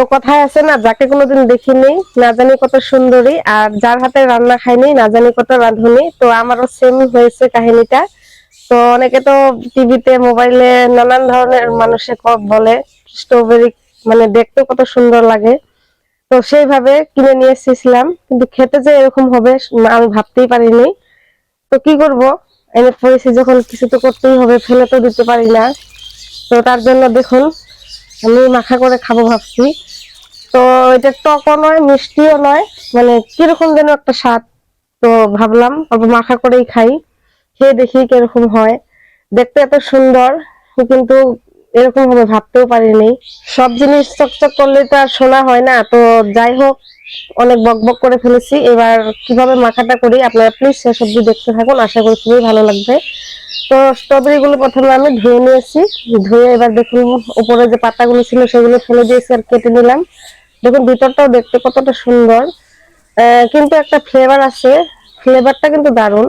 তো কথায় আছে না, যাকে কোনোদিন দেখিনি, না জানি কত সুন্দরী, আর যার হাতে রান্না খাইনি, না জানি কত রাঁধুনি, তো আমারও সেম হয়েছে কাহিনীটা। তো অনেকে তো টিভিতে, মোবাইলে নানান ধরনের মানুষে বলে, স্ট্রবেরি মানে দেখতে কত সুন্দর লাগে। তো সেইভাবে কিনে নিয়ে এসেছিলাম, কিন্তু খেতে যে এরকম হবে, আমি ভাবতেই পারিনি। তো কি করব? এনে পড়েছি যখন, কিছু তো করতেই হবে, ফেলে তো দিতে পারি না। তো তার জন্য দেখুন, আমি মাখা করে খাব ভাবছি। তো এটা টকও নয়, মিষ্টিও নয় মানে কীরকম যেন একটা স্বাদ। তো ভাবলাম, অল্প মাখা করেই খাই, খেয়ে দেখি কীরকম হয়। দেখতে এত সুন্দর, কিন্তু এরকম হবে ভাবতেও পারিনি। সব জিনিস চকচক করলে তো আর শোনা হয় না, তো যাই হোক, অনেক বকবক করে ফেলেছি। এবার কীভাবে মাখাটা করি, আপনারা প্লিজ শেষ অব্দি দেখতে থাকুন, আশা করি খুবই ভালো লাগবে। তো স্ট্রবেরি গুলো প্রথমে আমি ধুয়ে নিয়েছি, ধুয়ে এবার দেখুন, উপরে যে পাতাগুলো ছিল সেগুলো ফেলে দিয়েছি আর কেটে নিলাম। দেখুন, ভিতরটাও দেখতে কতটা সুন্দর। কিন্তু একটা ফ্লেভার আছে। ফ্লেভারটা কিন্তু দারুণ।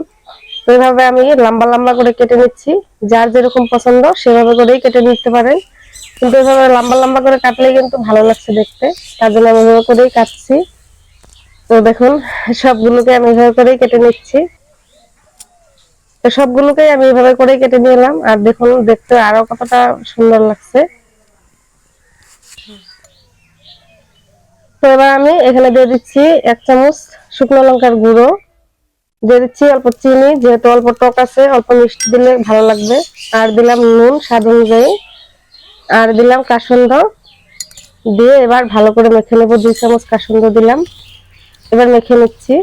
এইভাবে আমি লম্বা লম্বা করে কেটে নিচ্ছি। যার যেরকম পছন্দ, সেভাবে করেই কেটে নিতে পারেন। কিন্তু এভাবে লম্বা লম্বা করে কাটলে কিন্তু ভালো লাগছে দেখতে। তার জন্য আমি এভাবে করেই কাটছি। তো দেখুন, সবগুলোকে আমি এভাবে করেই কেটে নিচ্ছি। তো সবগুলোকেই আমি এভাবে করেই কেটে নিলাম। আর দেখুন, দেখতে আরও কতটা সুন্দর লাগছে। তো এবার আমি এখানে দিয়ে দিচ্ছি এক চামচ শুকনো লঙ্কার গুঁড়ো। দিয়ে দিচ্ছি অল্প চিনি, যেহেতু অল্প টক আছে, অল্প মিষ্টি দিলে ভালো লাগবে। আর দিলাম নুন, স্বাদ অনুযায়ী। আর দিলাম কাসন্দ। দিয়ে এবার ভালো করে মেখে নেব, দুই চামচ কাসন্দ দিলাম। এবার মেখে নিচ্ছি।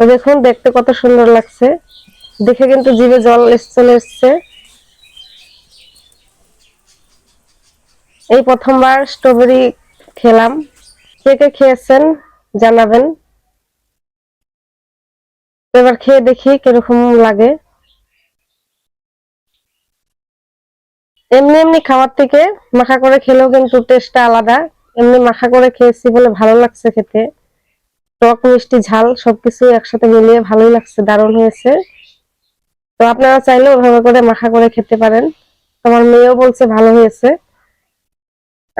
দেখুন, দেখতে কত সুন্দর লাগছে। দেখে কিন্তু জিভে জল চলে এসছে। এই প্রথমবার স্ট্রবেরি খেলাম। কে কে খেয়েছেন জানাবেন। এবার খেয়ে দেখি কীরকম লাগে। এমনি এমনি খাওয়ার থেকে মাখা করে খেলেও কিন্তু টেস্টটা আলাদা। এমনি মাখা করে খেয়েছি বলে ভালো লাগছে খেতে। টক, মিষ্টি, ঝাল সবকিছু একসাথে মিলিয়ে ভালোই লাগছে, দারুণ হয়েছে। তো আপনারা চাইলেও ওভাবে করে মাখা করে খেতে পারেন। তোমার মেয়েও বলছে ভালো হয়েছে।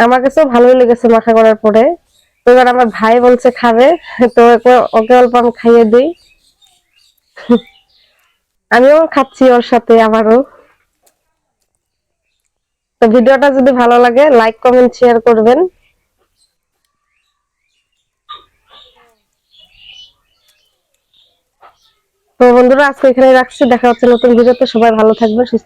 আমার কাছেও ভালোই লেগেছে মাখা করার পরে। তো এবার আমার ভাই বলছে, খাবে। তো ওকে- অল্প আমি খাইয়ে দিই। আমিও খাচ্ছি ওর সাথে আমারও তো ভিডিওটা যদি ভালো লাগে লাইক কমেন্ট শেয়ার করবেন। তো বন্ধুরা, আজকে এখানে রাখছি। দেখা হচ্ছে নতুন ভিডিওতে। সবাই ভালো থাকবেন, সুস্থ